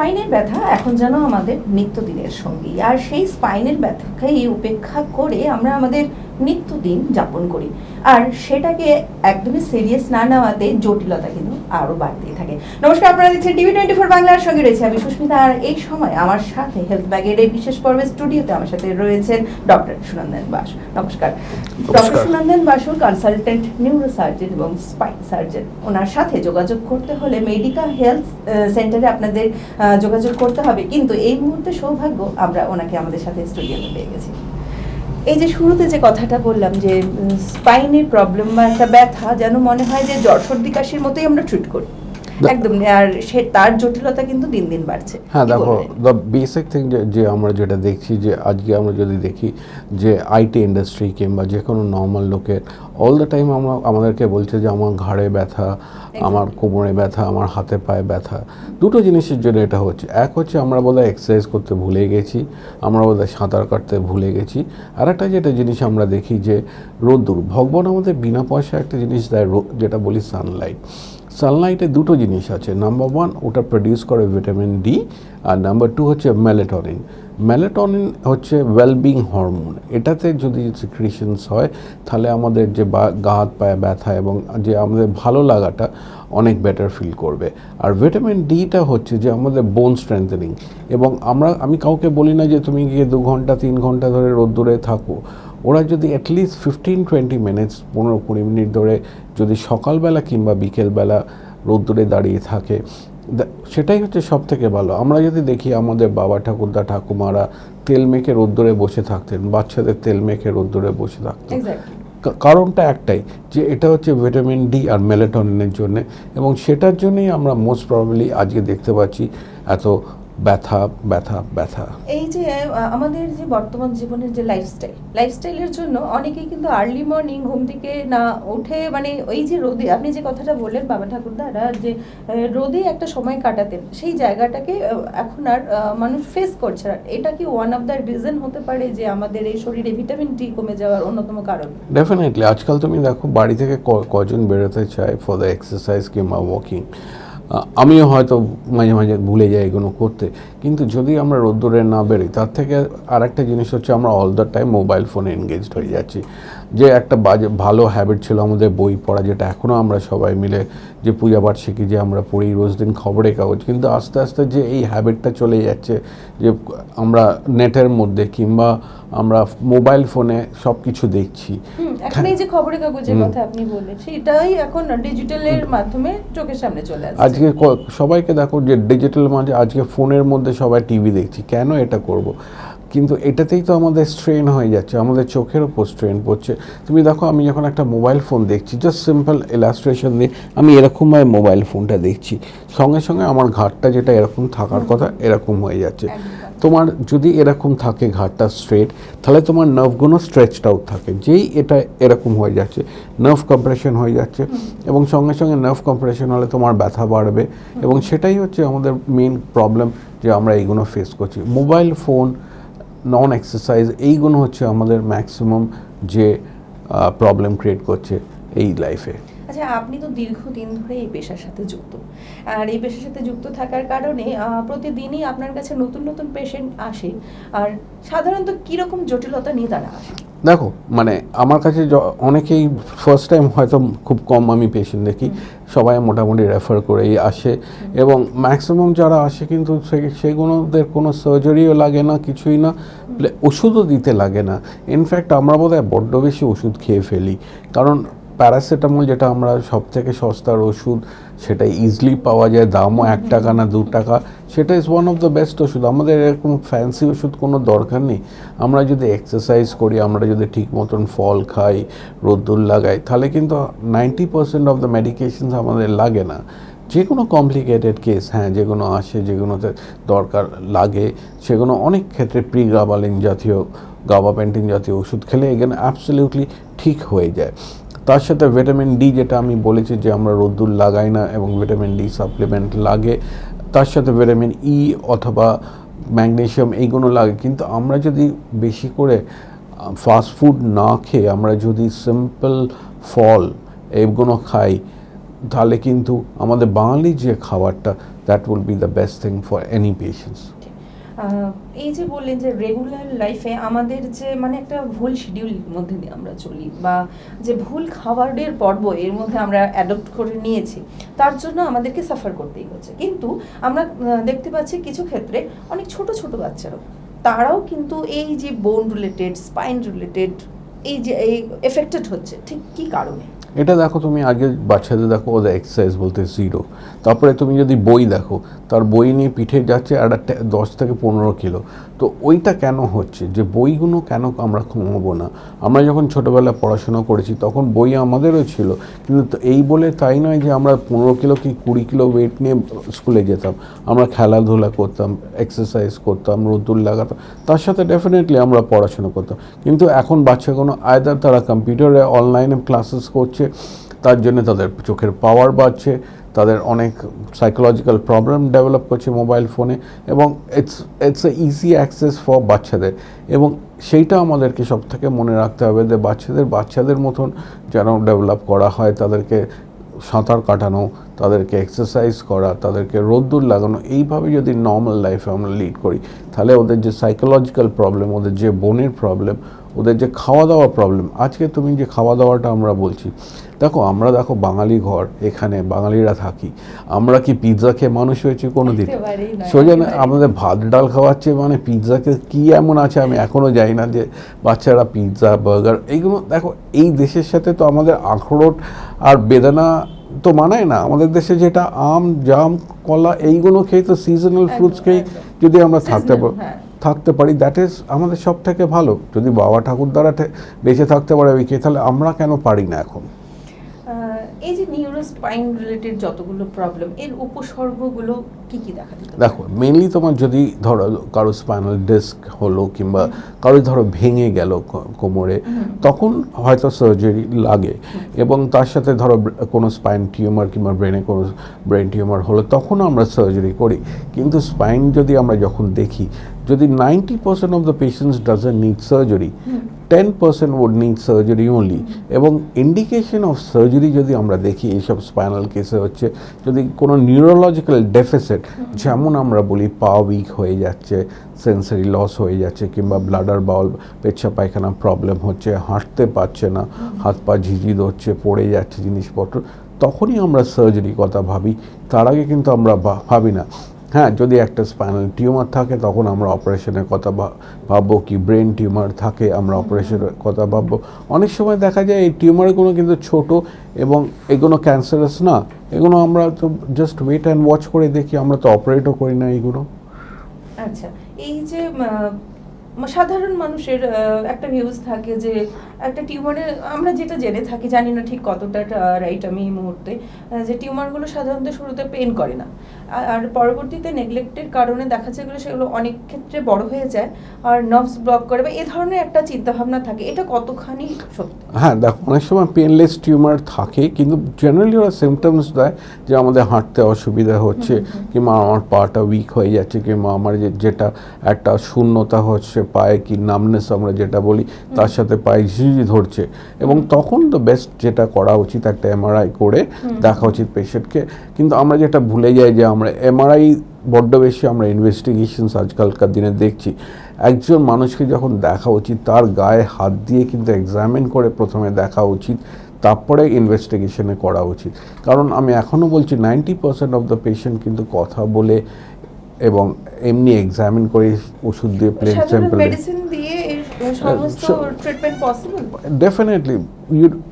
স্পাইনের ব্যথা এখন যেন আমাদের নিত্যদিনের সঙ্গী। আর সেই স্পাইনের ব্যথাকে উপেক্ষা করে আমরা আমাদের নিত্যদিন যাপন করি। আর সেটাকে একদমই সিরিয়াস না নেওয়াতে জটিলতা কিন্তু আরও বাড়তেই থাকে। নমস্কার আপনারা দেখছেন টিভি টোয়েন্টি ফোর বাংলার সঙ্গে রয়েছে আমি সুস্মিতা। আর এই সময় আমার সাথে হেলথ ব্যাগের এই বিশেষ পর্বের স্টুডিওতে আমার সাথে রয়েছেন ডক্টর সুনন্দন বাস। নমস্কার। ডক্টর সুনন্দন বাসুর কনসালটেন্ট নিউরোসার্জন এবং স্পাইন সার্জন ওনার সাথে যোগাযোগ করতে হলে মেডিকেল হেলথ সেন্টারে আপনাদের যোগাযোগ করতে হবে। কিন্তু এই মুহূর্তে সৌভাগ্য আমরা ওনাকে আমাদের সাথে স্টুডিওতে পেয়ে গেছি। এই যে শুরুতে যে কথাটা বললাম যে স্পাইনের প্রবলেম বা একটা ব্যথা যেন মনে হয় যে জ্বর সর্দি কাশির মতোই আমরা ট্রিট করি। একদম আর সে তার জটিলতা কিন্তু দিন দিন বাড়ছে। হ্যাঁ দেখো? দ্য বেসিক থিং যে আমরা যেটা দেখছি যে আজকে আমরা যদি দেখি যে আইটি ইন্ডাস্ট্রি কিংবা যে কোনো নর্মাল লোকের অল দ্য টাইম আমরা আমাদেরকে বলছে যে আমার ঘাড়ে ব্যথা আমার কোমরে ব্যথা আমার হাতে পায়ে ব্যথা দুটো জিনিসের জন্য এটা হচ্ছে। এক হচ্ছে আমরা বোধহয় এক্সারসাইজ করতে ভুলে গেছি আমরা বোধহয় সাঁতার কাটতে ভুলে গেছি। আর একটা যেটা জিনিস আমরা দেখি যে রোদ্দুর ভগবান আমাদের বিনা পয়সা একটা জিনিস দেয় যেটা বলি সানলাইট সানলাইটে দুটো জিনিস আছে। নাম্বার ওয়ান ওটা প্রডিউস করে ভিটামিন ডি আর নাম্বার টু হচ্ছে মেলেটনিন মেলেটনিন হচ্ছে ওয়েলবিং হরমোন এটাতে যদি সিক্রিশনস হয়, তাহলে আমাদের যে গা, হাত পায়ে ব্যথা এবং যে আমাদের ভালো লাগাটা অনেক বেটার ফিল করবে। আর ভিটামিন ডিটা হচ্ছে যে আমাদের বোন স্ট্রেংথেনিং এবং আমরা, আমি কাউকে বলি না যে তুমি গিয়ে দু ঘণ্টা, তিন ঘণ্টা ধরে রোদ্দুরে থাকো। ওরা যদি অ্যাটলিস্ট ফিফটিন টোয়েন্টি মিনিটস পনেরো কুড়ি মিনিট ধরে যদি সকালবেলা কিংবা বিকেলবেলা রোদ্দুরে দাঁড়িয়ে থাকে সেটাই হচ্ছে সব থেকে ভালো। আমরা যদি দেখি আমাদের বাবা ঠাকুরদা ঠাকুমারা তেল মেখে রোদ্দুরে বসে থাকতেন বাচ্চাদের তেল মেখে রোদ্দুরে বসে থাকতেন। কারণটা একটাই যে এটা হচ্ছে ভিটামিন ডি আর মেলেটনিনের জন্য এবং সেটার জন্যই আমরা মোস্ট প্রবাবলি আজকে দেখতে পাচ্ছি এত ব্যথা ব্যথা ব্যথা। এই যে আমাদের যে বর্তমান জীবনের যে লাইফস্টাইল লাইফস্টাইলের জন্য অনেকেই কিন্তু আর্লি মর্নিং ঘুম থেকে না উঠে মানে ওই যে রোদে আপনি যে কথাটা বললেন বাবা ঠাকুরদারা যে রোদে একটা সময় কাটাতেন সেই জায়গাটাকে এখন আর মানুষ ফেস করছে না। এটা কি ওয়ান অফ দ্য রিজন হতে পারে যে আমাদের এই শরীরে ভিটামিন ডি কমে যাওয়ার অন্যতম কারণ? ডেফিনেটলি আজকাল তুমি দেখো বাড়ি থেকে কজন বেরোতে চায় ফর দ্য এক্সারসাইজ কিংবা ওয়াকিং আমিও হয়তো মাঝে মাঝে ভুলে যাই এগুলো করতে। কিন্তু যদি আমরা রোদ্দুরে না বেরোই, তার থেকে আর একটা জিনিস হচ্ছে আমরা অল দ্য টাইম মোবাইল ফোনে এনগেজড হয়ে যাচ্ছি। যে একটা বাজে ভালো হ্যাবিট ছিল আমাদের বই পড়া যেটা এখনও আমরা সবাই মিলে যে পূজা পাঠ শিখি যে আমরা পড়ি রোজ দিন খবরের কাগজ। কিন্তু আস্তে আস্তে যে এই হ্যাবিটটা চলে যাচ্ছে যে আমরা নেটের মধ্যে কিংবা আমরা মোবাইল ফোনে সব কিছু দেখছি এখন এই যে খবরের কাগজের কথা আপনি বললেন সেটাই এখন ডিজিটালের মাধ্যমে চোখের সামনে চলে আসছে। আজকে সবাইকে দেখো যে ডিজিটাল মাঝে আজকে ফোনের মধ্যে সবাই টিভি দেখছি। কেন এটা করব। কিন্তু এটাতেই তো আমাদের স্ট্রেন হয়ে যাচ্ছে আমাদের চোখের ওপর স্ট্রেন পড়ছে। তুমি দেখো আমি যখন একটা মোবাইল ফোন দেখছি জাস্ট সিম্পল ইলাস্ট্রেশন দিয়ে আমি এরকমভাবে মোবাইল ফোনটা দেখছি। সঙ্গে সঙ্গে আমার ঘাটটা যেটা এরকম থাকার কথা এরকম হয়ে যাচ্ছে। তোমার যদি এরকম থাকে ঘাটটা স্ট্রেট তাহলে তোমার নার্ভগুলো স্ট্রেচড আউট থাকে। যেই এটা এরকম হয়ে যাচ্ছে নার্ভ কম্প্রেশন হয়ে যাচ্ছে এবং সঙ্গে সঙ্গে নার্ভ কম্প্রেশন হলে তোমার ব্যথা বাড়বে। এবং সেটাই হচ্ছে আমাদের মেন প্রবলেম যে আমরা এইগুলো ফেস করছি। মোবাইল ফোন নন এক্সারসাইজ এইগুলো হচ্ছে আমাদের ম্যাক্সিমাম যে প্রবলেম ক্রিয়েট করছে এই লাইফে আচ্ছা আপনি তো দীর্ঘদিন ধরে এই পেশার সাথে যুক্ত। আর এই পেশার সাথে যুক্ত থাকার কারণে প্রতিদিনই আপনার কাছে নতুন নতুন পেশেন্ট আসে। আর সাধারণত কীরকম জটিলতা নিয়ে তারা আসে? দেখো মানে আমার কাছে অনেকেই ফার্স্ট টাইম হয়তো খুব কম আমি পেশেন্ট দেখি সবাই মোটামুটি রেফার করেই আসে এবং ম্যাক্সিমাম যারা আসে কিন্তু সে- সেগুলোদের কোনো সার্জারিও লাগে না কিছুই না ওষুধও দিতে লাগে না। ইনফ্যাক্ট আমরা বোধ হয় বড্ড বেশি ওষুধ খেয়ে ফেলি। কারণ প্যারাসিটামল যেটা আমরা সব থেকে সস্তার ওষুধ সেটা ইজিলি পাওয়া যায় দামও এক টাকা না দু টাকা। সেটা is one of the best ওষুধ। আমাদের এরকম ফ্যান্সি ওষুধ কোনো দরকার নেই। আমরা যদি এক্সারসাইজ করি আমরা যদি ঠিক মতন ফল খাই রোদ্দুর লাগাই তাহলে কিন্তু ninety percent of the medications আমাদের লাগে না। যে কোনো কমপ্লিকেটেড কেস হ্যাঁ যেগুলো আসে যেগুলোতে দরকার লাগে সেগুলো অনেক ক্ষেত্রে প্রি গাবালিন জাতীয় গাবাপেন্টিন জাতীয় ওষুধ খেলে এখানে অ্যাবসলিউটলি ঠিক হয়ে যায়। তার সাথে ভিটামিন ডি যেটা আমি বলেছি যে আমরা রোদ্দুর লাগাই না এবং ভিটামিন ডি সাপ্লিমেন্ট লাগে, তার সাথে ভিটামিন ই অথবা ম্যাগনেশিয়াম এইগুলো লাগে। কিন্তু আমরা যদি বেশি করে ফাস্ট ফুড না খেয়ে আমরা যদি সিম্পল ফল এইগুলো খাই, তাহলে কিন্তু আমাদের বাঙালি যে খাবারটা that will be the best thing for any patients এই যে বললেন যে রেগুলার লাইফে আমাদের যে মানে একটা ভুল শিডিউল মধ্যে দিয়ে আমরা চলি বা যে ভুল খাবারের পর্ব এর মধ্যে আমরা অ্যাডপ্ট করে নিয়েছি, তার জন্য আমাদেরকে সাফার করতেই হচ্ছে। কিন্তু আমরা দেখতে পাচ্ছি কিছু ক্ষেত্রে অনেক ছোট ছোট বাচ্চারাও, তারাও কিন্তু এই যে বোন রিলেটেড স্পাইন রিলেটেড এই যে, এই এফেক্টেড হচ্ছে। ঠিক কী কারণে? এটা দেখো তুমি আগে বাচ্চাদের দেখো, ওদের এক্সারসাইজ বলতে জিরো তারপরে তুমি যদি বই দেখো, তার বই নিয়ে পিঠে যাচ্ছে আর দশ থেকে পনেরো কিলো। তো ওইটা কেন হচ্ছে? যে বইগুলো কেন আমরা কমাবো না? আমরা যখন ছোটোবেলায় পড়াশোনা করেছি, তখন বই আমাদেরও ছিল। কিন্তু এই বলে তাই নয় যে আমরা পনেরো কিলো কি কুড়ি কিলো ওয়েট নিয়ে স্কুলে যেতাম। আমরা খেলাধুলা করতাম এক্সারসাইজ করতাম, রোদ্দুর লাগাতাম। তার সাথে ডেফিনেটলি আমরা পড়াশোনা করতাম। কিন্তু এখন বাচ্চাগুলো আয়দার তারা কম্পিউটারে অনলাইনে ক্লাসেস করছে তার জন্য তাদের চোখের পাওয়ার বাড়ছে, তাদের অনেক সাইকোলজিক্যাল প্রবলেম ডেভেলপ করছে মোবাইল ফোনে এবং it's it's a easy access for বাচ্চাদের। এবং সেইটা আমাদেরকে সব থেকে মনে রাখতে হবে যে বাচ্চাদের বাচ্চাদের মতন যেন ডেভেলপ করা হয়, তাদেরকে সাঁতার কাটানো, তাদেরকে এক্সারসাইজ করা, তাদেরকে রোদ্দুর লাগানো, এইভাবে যদি নর্মাল লাইফে আমরা লিড করি, তাহলে ওদের যে সাইকোলজিক্যাল প্রবলেম ওদের যে বোনের প্রবলেম ওদের যে খাওয়া দাওয়া প্রবলেম আজকে তুমি যে খাওয়া দাওয়াটা আমরা বলছি দেখো আমরা দেখো বাঙালি ঘর এখানে বাঙালিরা থাকি আমরা কি পিৎজা খেয়ে মানুষ হয়েছি কোনো দিন একেবারেই সোজা না, আমাদের ভাত ডাল খাওয়াচ্ছে মানে পিৎজাকে কী এমন আছে আমি এখনও জানি না যে বাচ্চারা পিৎজা বার্গার এইগুলো দেখো এই দেশের সাথে তো আমাদের আখরোট আর বেদানা তো মানায় না। আমাদের দেশে যেটা আম জাম কলা এইগুলো খেয়ে তো সিজনাল ফ্রুটস খেয়ে যদি আমরা থাকতে পারি হ্যাঁ। থাকতে পারি দ্যাট ইজ আমাদের সব থেকে ভালো। যদি বাবা ঠাকুর দ্বারা বেঁচে থাকতে পারে ওই তাহলে আমরা কেন পারি না এখন? এই যে নিউরোস্পাইন রিলেটেড যতগুলো প্রবলেম এর উপসর্গগুলো কি কি দেখা দিতে দেখো মেনলি তোমার যদি ধরো কারও স্পাইনাল ডিস্ক হলো কিংবা কারও ধরো ভেঙে গেল কোমরে তখন হয়তো সার্জারি লাগে। এবং তার সাথে ধরো কোনো স্পাইন টিউমার কিংবা ব্রেনে কোনো ব্রেন টিউমার হলো তখন আমরা সার্জারি করি। কিন্তু স্পাইন যদি আমরা যখন দেখি যদি ninety percent of the patients doesn't need surgery ten percent would need surgery only এবং ইন্ডিকেশন অফ সার্জারি যদি আমরা দেখি এইসব স্পাইনাল কেসে হচ্ছে যদি কোনো নিউরোলজিক্যাল ডেফিসিট যেমন আমরা বলি পা উইক হয়ে যাচ্ছে সেন্সারি লস হয়ে যাচ্ছে কিংবা ব্লাডার বাউল পেচ্ছা পায়খানা প্রবলেম হচ্ছে হাঁটতে পারছে না হাত পা ঝিঝি ধরছে পড়ে যাচ্ছে জিনিসপত্র তখনই আমরা সার্জারি কথা ভাবি তার আগে কিন্তু আমরা ভাবি না। হ্যাঁ যদি একটা স্পাইনাল টিউমার থাকে তখন আমরা অপারেশনের কথা ভাববো কি ব্রেন টিউমার থাকে আমরা অপারেশনের কথা ভাববো। অনেক সময় দেখা যায় এই টিউমারগুলো কিন্তু ছোট এবং এগুলো ক্যান্সারাস না। এগুলো আমরা তো জাস্ট ওয়েট অ্যান্ড ওয়াচ করে দেখি আমরা তো অপারেটও করি না এইগুলো। আচ্ছা এই যে সাধারণ মানুষের একটা ভিউজ থাকে যে একটা টিউমারে আমরা যেটা জেনে থাকি জানি না ঠিক কতটা রাইট আমি এই মুহূর্তে যে টিউমারগুলো সাধারণত শুরুতে পেন করে না। আর- পরবর্তীতে নেগলেক্টের কারণে দেখা যায় সেগুলো অনেক ক্ষেত্রে বড় হয়ে যায় আর নার্ভস ব্লক করে বা এ ধরনের একটা চিন্তাভাবনা থাকে। এটা কতখানি সত্যি? হ্যাঁ দেখো অনেক সময় পেনলেস টিউমার থাকে কিন্তু জেনারেলি ওরা সিমটমস দেয় যে আমাদের হাঁটতে অসুবিধা হচ্ছে কিংবা আমার পাটা উইক হয়ে যাচ্ছে কিংবা আমার যে যেটা একটা শূন্যতা হচ্ছে পায়ে কি নামনেস আমরা যেটা বলি তার সাথে পায়ে ঝিঝি ধরছে। এবং তখন তো বেস্ট যেটা করা উচিত একটা এমআরআই করে দেখা উচিত পেশেন্টকে কিন্তু আমরা যেটা ভুলে যাই যে আমরা এমআরআই বড্ড বেশি আমরা ইনভেস্টিগেশনস আজকালকার দিনে দেখছি। একজন মানুষকে যখন দেখা উচিত তার গায়ে হাত দিয়ে কিন্তু এক্সামিন করে প্রথমে দেখা উচিত তারপরে ইনভেস্টিগেশনে করা উচিত। কারণ আমি এখনও বলছি ninety percent of the patient কিন্তু কথা বলে এবং এমনি এক্সামিন করে ওষুধ দিয়ে প্লেন স্যাম্পল ডেফিনেটলি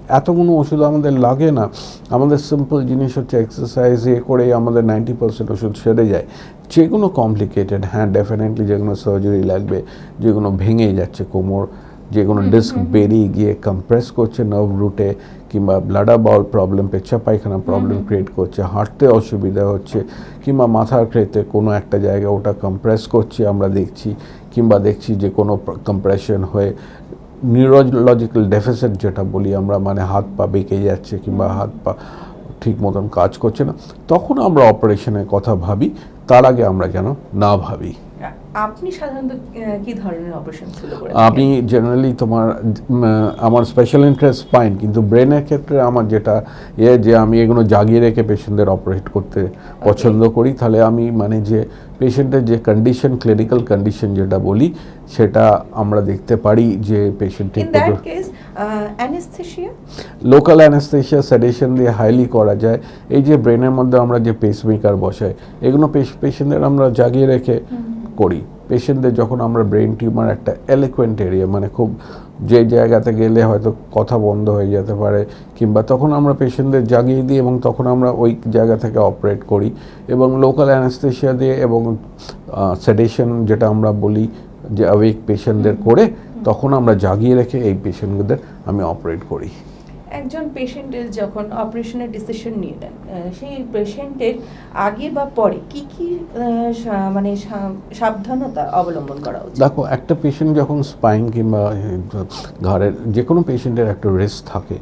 এতগুলো ওষুধ আমাদের লাগে না। আমাদের সিম্পল জিনিস হচ্ছে এক্সারসাইজ এ করেই আমাদের নাইনটি পার্সেন্ট ওষুধ সেরে যায়। যেগুলো কমপ্লিকেটেড হ্যাঁ ডেফিনেটলি যেগুলো সার্জারি লাগবে যেগুলো ভেঙে যাচ্ছে কোমর যেগুলো ডিস্ক বেরিয়ে গিয়ে কম্প্রেস করছে নার্ভ রুটে কিংবা ব্লাডার বাউল প্রবলেম পেচ্ছা পায়খানা প্রবলেম ক্রিয়েট করছে হাঁটতে অসুবিধা হচ্ছে কিংবা মাথার ক্ষেত্রে কোনো একটা জায়গা ওটা কম্প্রেস করছে আমরা দেখছি কিংবা দেখছি যে কোনো কম্প্রেশন হয়ে নিউরোলজিক্যাল ডেফিসিট যেটা বলি আমরা মানে হাত পা বেঁকে যাচ্ছে কিংবা হাত পা ঠিক মতন কাজ করছে না তখন আমরা অপারেশনের কথা ভাবি তার আগে আমরা যেন না ভাবি। আপনি সাধারণত কি ধরনের অপারেশন আমি জেনারেলি তোমার আমার স্পেশাল ইন্টারেস্ট স্পাইন কিন্তু ব্রেনের ক্ষেত্রে আমার যেটা এ যে আমি এগুলো জাগিয়ে রেখে পেশেন্টদের অপারেট করতে পছন্দ করি তাহলে আমি মানে যে পেশেন্টের যে কন্ডিশন ক্লিনিক্যাল কন্ডিশন যেটা বলি সেটা আমরা দেখতে পারি যে পেশেন্ট ঠিক in that case anaesthesia local anaesthesia sedation দিয়ে হাইলি করা যায়। এই যে ব্রেনের মধ্যে আমরা যে পেসমেকার বসাই এগুলো পেশেন্টদের আমরা জাগিয়ে রেখে করি। পেশেন্টদের যখন আমরা ব্রেন টিউমার একটা এলিকুয়েন্ট এরিয়া মানে খুব যে জায়গাতে গেলে হয়তো কথা বন্ধ হয়ে যেতে পারে কিংবা তখন আমরা পেশেন্টদের জাগিয়ে দিই এবং তখন আমরা ওই জায়গা থেকে অপারেট করি এবং লোকাল অ্যানাস্থেশিয়া দিয়ে এবং সেডেশন যেটা আমরা বলি যে অ্যাওয়েক পেশেন্টদের করে তখন আমরা জাগিয়ে রেখে এই পেশেন্টদের আমি অপারেট করি। একজন পেশেন্টের যখন অপারেশনের ডিসিশন নিয়ে নেন সেই পেশেন্টের আগে বা পরে কি কি মানে সাবধানতা অবলম্বন করা উচিত? দেখো, একটা পেশেন্ট যখন স্পাইন কিংবা ঘাড়ের যে কোনো পেশেন্টের একটা রেস্ট থাকে,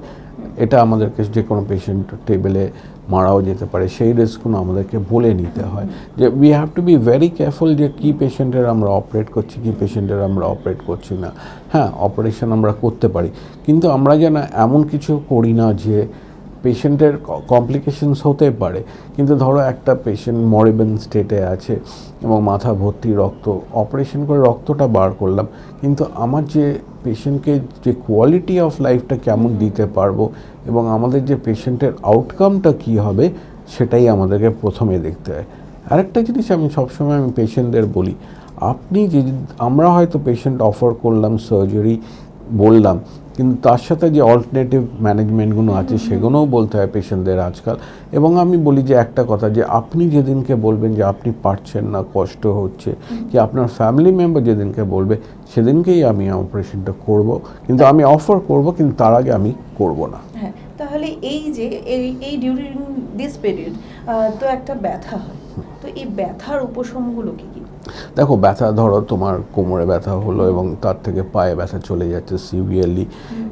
এটা আমাদেরকে যে কোনো পেশেন্ট টেবিলে মারাও যেতে পারে, সেই রিস্কগুলো আমাদেরকে বলে নিতে হয়। যে we have to be very careful যে কী পেশেন্টের আমরা অপারেট করছি, কী পেশেন্টের আমরা অপারেট করছি না। হ্যাঁ অপারেশন আমরা করতে পারি। কিন্তু আমরা যেন এমন কিছু করি না যে পেশেন্টের কমপ্লিকেশনস হতে পারে। কিন্তু ধরো একটা পেশেন্ট মরিবেন স্টেটে আছে এবং মাথা ভর্তি রক্ত, অপারেশন করে রক্তটা বার করলাম। কিন্তু আমার যে পেশেন্টকে যে কোয়ালিটি অফ লাইফটা কেমন দিতে পারব এবং আমাদের যে পেশেন্টের আউটকামটা কী হবে, সেটাই আমাদেরকে প্রথমে দেখতে হয়। আরেকটা জিনিস আমি সবসময় আমি পেশেন্টদের বলি, আপনি যে, আমরা হয়তো পেশেন্ট অফার করলাম সার্জারি বললাম কিন্তু তার সাথে যে অল্টারনেটিভ ম্যানেজমেন্টগুলো আছে সেগুলোও বলতে হয় পেশেন্টদের আজকাল। এবং আমি বলি যে একটা কথা যে আপনি যেদিনকে বলবেন যে আপনি পারছেন না কষ্ট হচ্ছে কি আপনার ফ্যামিলি মেম্বার যেদিনকে বলবে সেদিনকেই আমি অপারেশনটা করব। কিন্তু আমি অফার করব কিন্তু তার আগে আমি করব না। হ্যাঁ তাহলে এই যে এই এই ডিউরিং দিস পিরিয়ড তো একটা ব্যথা হয়। তো এই ব্যথার উপশমগুলো কি কি? দেখো ব্যথা ধরো তোমার কোমরে ব্যথা হলো এবং তার থেকে পায়ে ব্যথা চলে যাচ্ছে সিভিয়ারলি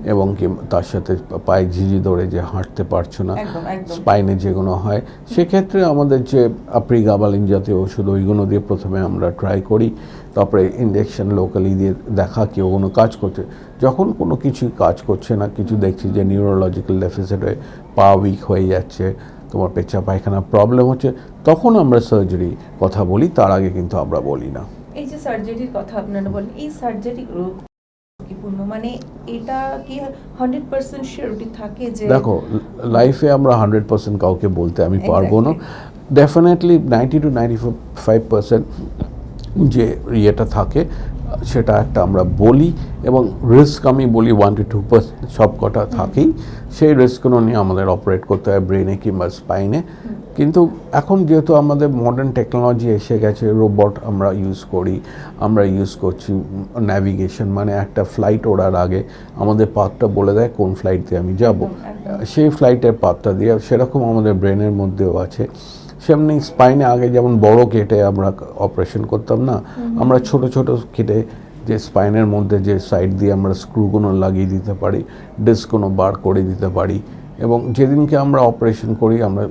এবং কি তার সাথে পায়ে ঝিঝি ধরে যে হাঁটতে পারছ না স্পাইনে যেগুলো হয় সেক্ষেত্রে আমাদের যে আপ্রিগাবালিন জাতীয় ওষুধ ওইগুলো দিয়ে প্রথমে আমরা ট্রাই করি তারপরে ইঞ্জেকশন লোকালি দিয়ে দেখা কেউ কোনো কাজ করছে। যখন কোনো কিছু কাজ করছে না কিছু দেখছি যে নিউরোলজিক্যাল ডেফিসিট হয়ে পা উইক হয়ে যাচ্ছে তোমার পেচ্ছা পায়খানা প্রবলেম হচ্ছে তখন আমরা সার্জারি কথা বলি তার আগে কিন্তু আমরা বলি না। এই যে সার্জারির কথা আপনারা বলেন এই সার্জারি ঝুঁকিপূর্ণ মানে এটা কি হান্ড্রেড পার্সেন্ট শিওরিটি থাকে যে দেখো লাইফে আমরা হান্ড্রেড পার্সেন্ট কাউকে বলতে আমি পারব না। Definitely ninety two ninety five percent যে ইয়েটা থাকে সেটা একটা আমরা বলি এবং রিস্ক আমি বলি ওয়ান টু টু পার্সেন্ট সব কটা থাকেই। সেই রিস্কগুলো নিয়ে আমাদের অপারেট করতে হয় ব্রেনে কিংবা স্পাইনে কিন্তু এখন যেহেতু আমাদের মডার্ন টেকনোলজি এসে গেছে রোবট আমরা ইউজ করি আমরা ইউজ করছি ন্যাভিগেশন মানে একটা ফ্লাইট ওড়ার আগে আমাদের পাথটা বলে দেয় কোন ফ্লাইট দিয়ে আমি যাব। সেই ফ্লাইটের পাত্তা দিয়ে সেরকম আমাদের ব্রেনের মধ্যেও আছে। সেমনি স্পাইনে আগে যেমন বড় কেটে আমরা অপারেশন করতাম না আমরা ছোট ছোট কেটে যে স্পাইনের মধ্যে যে সাইড দিয়ে আমরা স্ক্রুগুলো লাগিয়ে দিতে পারি ডিস্কগুলো বার করে দিতে পারি এবং যেদিনকে আমরা অপারেশন করি আমরা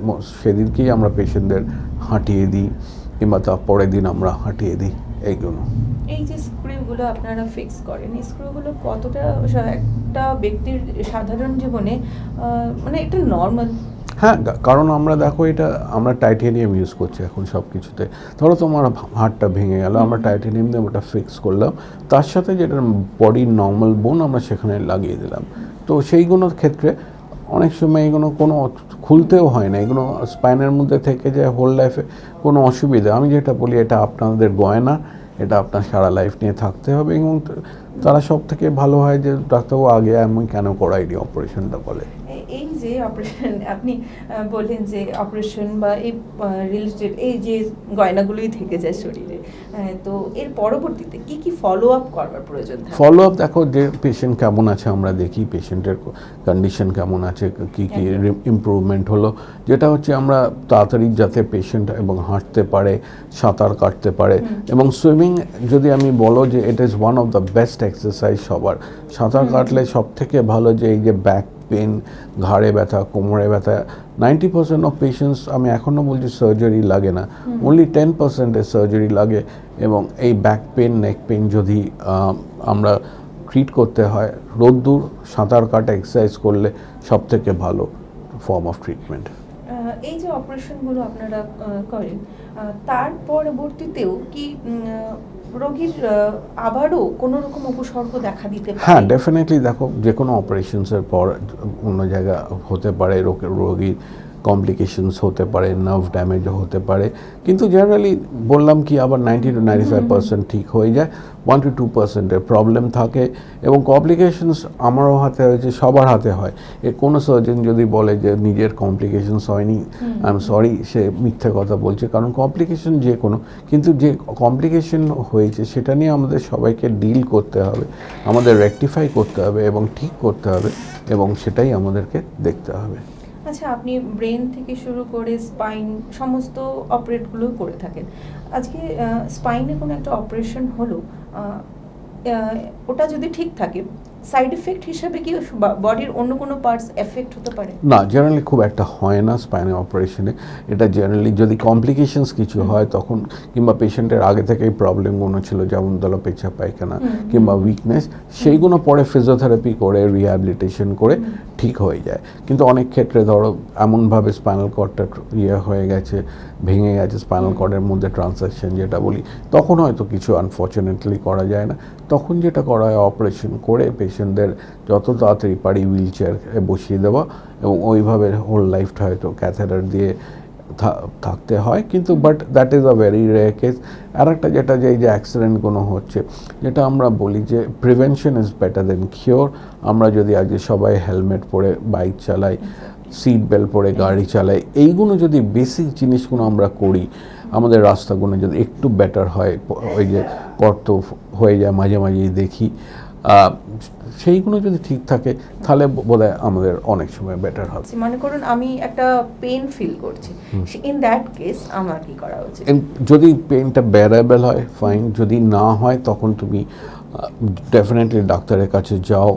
সেদিনকেই আমরা পেশেন্টদের হাঁটিয়ে দিই কিংবা তার পরের দিন আমরা হাঁটিয়ে দিই। এইগুলো। এই যে স্ক্রুগুলো আপনারা ফিক্স করেন এই স্ক্রুগুলো কতটা একটা ব্যক্তির সাধারণ জীবনে মানে একটা নর্মাল হ্যাঁ কারণ আমরা দেখো এটা আমরা টাইটেনিয়াম ইউজ করছি এখন সব কিছুতে ধরো তোমার হাড়টা ভেঙে গেল আমরা টাইটেনিয়াম দিয়ে ওটা ফিক্স করলাম। তার সাথে যেটা বডির নর্মাল বোন আমরা সেখানে লাগিয়ে দিলাম। তো সেইগুলোর ক্ষেত্রে অনেক সময় এগুলো কোনো খুলতেও হয় না, এগুলো স্পাইনের মধ্যে থেকে যায় হোল লাইফে কোনো অসুবিধা। আমি যেটা বলি, এটা আপনাদের গয়না, এটা আপনার সারা লাইফ নিয়ে থাকতে হবে এবং তারা সব থেকে ভালো হয় যে ডাক্তারবাবু আগে আমি কেন করাইনি অপারেশনটা বলে। যে অপারেশন আপনি বললেন যে অপারেশন বা এই রিলেটেড এই যে গয়নাগুলোই থেকে যায় শরীরে। তো এর পরবর্তীতে কি কি ফলো আপ করবার প্রয়োজন ফলো আপ দেখো যে পেশেন্ট কেমন আছে আমরা দেখি পেশেন্টের কন্ডিশন কেমন আছে কি কি। ইমপ্রুভমেন্ট হলো। যেটা হচ্ছে আমরা তাড়াতাড়ি যাতে পেশেন্ট এবং হাঁটতে পারে সাঁতার কাটতে পারে এবং সুইমিং যদি আমি বলো যে it is one of the best exercise সবার। সাঁতার কাটলে সব থেকে ভালো যে এই যে ব্যাক পেন ঘাড়ে ব্যথা কোমরে ব্যথা নাইনটি পার্সেন্ট অফ পেশেন্টস আমি এখনও বলছি সার্জারি লাগে না। অনলি টেন পার্সেন্টের সার্জারি লাগে এবং এই ব্যাক পেন নেক পেন যদি আমরা ট্রিট করতে হয় রোদ্দুর সাঁতার কাটা এক্সারসাইজ করলে সব থেকে ভালো ফর্ম অফ ট্রিটমেন্ট এই যে অপারেশনগুলো আপনারা করেন তার পরবর্তীতেও কি রোগীর আবারও কোনো রকম উপসর্গ দেখা দিতে পারে? হ্যাঁ ডেফিনেটলি দেখো যে কোনো অপারেশনসের পর অন্য জায়গা হতে পারে রোগের কমপ্লিকেশনস হতে পারে নার্ভ ড্যামেজও হতে পারে। কিন্তু জেনারেলি বললাম কি আবার ninety two ninety five percent ঠিক হয়ে যায় ওয়ান টু টু পার্সেন্টের প্রবলেম থাকে এবং কমপ্লিকেশনস আমারও হাতে হয়েছে সবার হাতে হয়। এ কোনো সার্জন যদি বলে যে নিজের কমপ্লিকেশনস হয়নি আই এম সরি সে মিথ্যে কথা বলছে কারণ কমপ্লিকেশন যে কোনো কিন্তু যে কমপ্লিকেশন হয়েছে সেটা নিয়ে আমাদের সবাইকে ডিল করতে হবে আমাদের রেকটিফাই করতে হবে এবং ঠিক করতে হবে এবং সেটাই আমাদেরকে দেখতে হবে। আচ্ছা আপনি ব্রেন থেকে শুরু করে স্পাইন সমস্ত অপারেটগুলো করে থাকেন। আজকে স্পাইনে কোনো একটা অপারেশন হলো ওটা যদি ঠিক থাকে সাইড এফেক্ট হিসেবে কি বডির অন্য কোনো পার্টস এফেক্ট হতে পারে? না জেনারেলি খুব একটা হয় না স্পাইনে অপারেশনে এটা জেনারেলি যদি কমপ্লিকেশনস কিছু হয় তখন কিংবা পেশেন্টের আগে থেকেই প্রবলেমগুলো ছিল যেমন ধরো পেছাব পায়খানা কিংবা উইকনেস সেইগুলো পরে ফিজিওথেরাপি করে রিহ্যাবিলিটেশন করে ঠিক হয়ে যায়। কিন্তু অনেক ক্ষেত্রে ধরো এমনভাবে স্পাইনাল কর্ডটা ইয়ে হয়ে গেছে, ভেঙে গেছে স্পাইনাল কর্ডের মধ্যে ট্রানসাকশন যেটা বলি, তখন হয়তো কিছু আনফর্চুনেটলি করা যায় না। তখন যেটা করা হয় অপারেশন করে পেশেন্টদের যত তাড়াতাড়ি পারি হুইল চেয়ার বসিয়ে দেওয়া এবং ওইভাবে হোল লাইফটা হয়তো ক্যাথেটার দিয়ে থাকতে হয়, কিন্তু but that is a very rare case আর একটা যেটা যে, এই যে অ্যাক্সিডেন্টগুলো হচ্ছে, যেটা আমরা বলি যে prevention is better than cure আমরা যদি আজকে সবাই হেলমেট পরে বাইক চালাই সিট বেল্ট পরে গাড়ি চালাই, এইগুলো যদি বেসিক জিনিসগুলো আমরা করি, আমাদের রাস্তাগুলো যদি একটু বেটার হয় ওই যে কর্ত হয়ে যায়, মাঝে মাঝেই দেখি সেইগুলো যদি ঠিক থাকে তাহলে বোধহয় আমাদের অনেক সময় বেটার হবে। মনে করুন আমি একটা পেন ফিল করছি। ইন দ্যাট কেস আমার কি করা উচিত? যদি পেনটা বেয়ারেবল হয় ফাইন যদি না হয় তখন তুমি ডেফিনেটলি ডাক্তারের কাছে যাও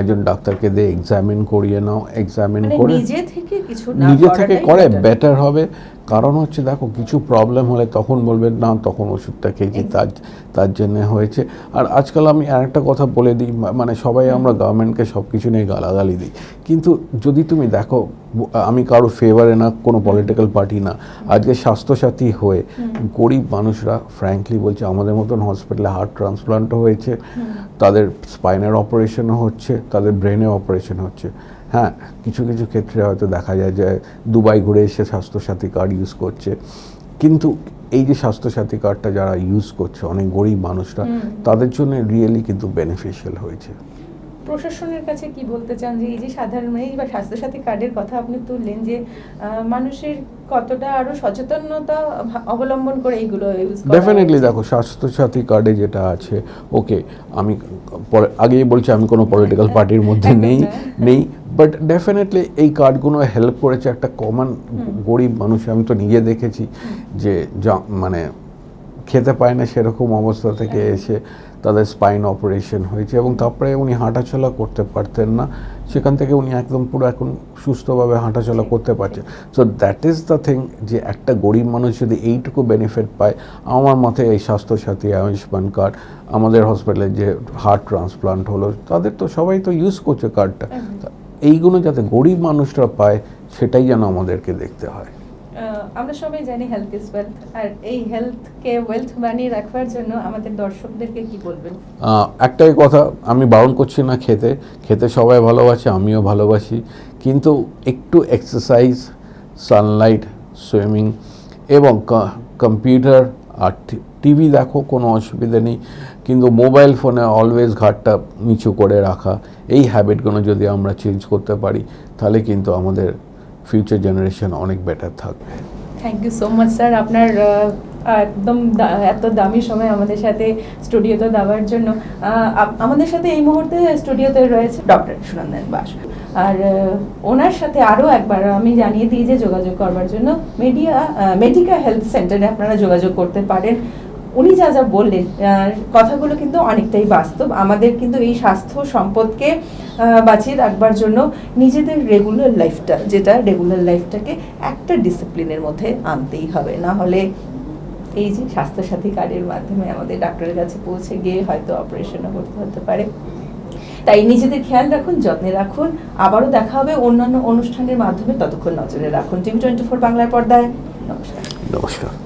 একজন ডাক্তারকে দিয়ে এক্সামিন করিয়ে নাও। এক্সামিন মানে করে নিজে থেকে কিছু না নিজে থেকে করে বেটার হবে। কারণ হচ্ছে দেখো কিছু প্রবলেম হলে তখন বলবেন না তখন ওষুধটা খেয়েছি তার তার জন্য হয়েছে। আর আজকাল আমি আরেকটা কথা বলে দিই মানে সবাই আমরা গভর্নমেন্টকে সব কিছু নিয়ে গালাগালি দিই। কিন্তু যদি তুমি দেখো আমি কারও ফেভারে না কোনো পলিটিক্যাল পার্টি না আজকে স্বাস্থ্যসাথী হয়ে গরিব মানুষরা ফ্র্যাঙ্কলি বলছে আমাদের মতন হসপিটালে হার্ট ট্রান্সপ্লান্টও হয়েছে তাদের স্পাইনের অপারেশনও হচ্ছে তাদের ব্রেনে অপারেশন হচ্ছে। হ্যাঁ কিছু কিছু ক্ষেত্রে হয়তো দেখা যায় যে দুবাই ঘুরে এসে স্বাস্থ্যসাথী কার্ড ইউজ করছে। কিন্তু এই যে স্বাস্থ্যসাথী কার্ডটা যারা ইউজ করছে অনেক গরিব মানুষরা তাদের জন্য রিয়েলি কিন্তু বেনিফিশিয়াল হয়েছে। প্রশাসনের কাছে কি বলতে চান যে এই যে সাধারণ এই বা স্বাস্থ্যসাথী কার্ডের কথা আপনি তুললেন যে মানুষের কতটা আরও সচেতনতা অবলম্বন করে এইগুলো ইউজ করা ডেফিনেটলি দেখো স্বাস্থ্যসাথী কার্ডে যেটা আছে ওকে আমি আগেই বলছি আমি কোনো পলিটিক্যাল পার্টির মধ্যে নেই নেই। বাট ডেফিনেটলি এই কার্ডগুলো হেল্প করেছে একটা কমন গরিব মানুষ আমি তো নিজে দেখেছি যে যা মানে খেতে পায় না সেরকম অবস্থা থেকে এসে তাদের স্পাইন অপারেশন হয়েছে এবং তারপরে উনি হাঁটাচলা করতে পারতেন না। সেখান থেকে উনি একদম পুরো এখন সুস্থভাবে হাঁটাচলা করতে পারছেন so that is the thing যে একটা গরিব মানুষ যদি এইটুকু বেনিফিট পায় আমার মতে এই স্বাস্থ্যসাথী আয়ুষ্মান কার্ড আমাদের হসপিটালে যে হার্ট ট্রান্সপ্লান্ট হলো তাদের তো সবাই তো ইউজ করছে কার্ডটা। এইগুলো যাতে গরিব মানুষরা পায় সেটাই যেন আমাদেরকে দেখতে হয়। আমরা সবাই জানি হেলথ ইজ ওয়েলথ আর এই হেলথকে ওয়েলথ বানিয়ে রাখবার জন্য আমাদের দর্শকদেরকে কি বলবেন? একটাই কথা আমি বারণ করছি না খেতে। খেতে সবাই ভালোবাসে আমিও ভালোবাসি। কিন্তু একটু এক্সারসাইজ সানলাইট সুইমিং এবং কম্পিউটার আর টিভি দেখো, কোনো অসুবিধা নেই। কিন্তু মোবাইল ফোনে অলওয়েজ ঘাটটা নিচু করে রাখা, এই হ্যাবিটগুলো যদি আমরা চেঞ্জ করতে পারি, তাহলে কিন্তু আমাদের ফিউচার জেনারেশন অনেক বেটার থাকবে। Thank you so much sir আপনার একদম এত দামি সময় আমাদের সাথে স্টুডিওতে দেওয়ার জন্য। আমাদের সাথে এই মুহূর্তে স্টুডিওতে রয়েছে ডক্টর সুনন্দন বাস। আর ওনার সাথে আরও একবার আমি জানিয়ে দিই যে যোগাযোগ করবার জন্য মিডিয়া মেডিকা হেলথ সেন্টারে আপনারা যোগাযোগ করতে পারেন। উনি যা যা বললেন কথাগুলো কিন্তু অনেকটাই বাস্তব। আমাদের কিন্তু এই স্বাস্থ্য সম্পদকে বাঁচিয়ে রাখবার জন্য নিজেদের রেগুলার লাইফটা যেটা রেগুলার লাইফটাকে একটা ডিসিপ্লিনের মধ্যে আনতেই হবে। না হলে এই যে স্বাস্থ্যসাথী কার্ডের মাধ্যমে আমাদের ডাক্তারের কাছে পৌঁছে গিয়ে হয়তো অপারেশনও করতে হতে পারে। তাই নিজেদের খেয়াল রাখুন, যত্নে রাখুন। আবারও দেখা হবে অন্যান্য অনুষ্ঠানের মাধ্যমে। ততক্ষণ নজরে রাখুন টিভি টোয়েন্টি ফোর বাংলার পর্দায়। নমস্কার। নমস্কার।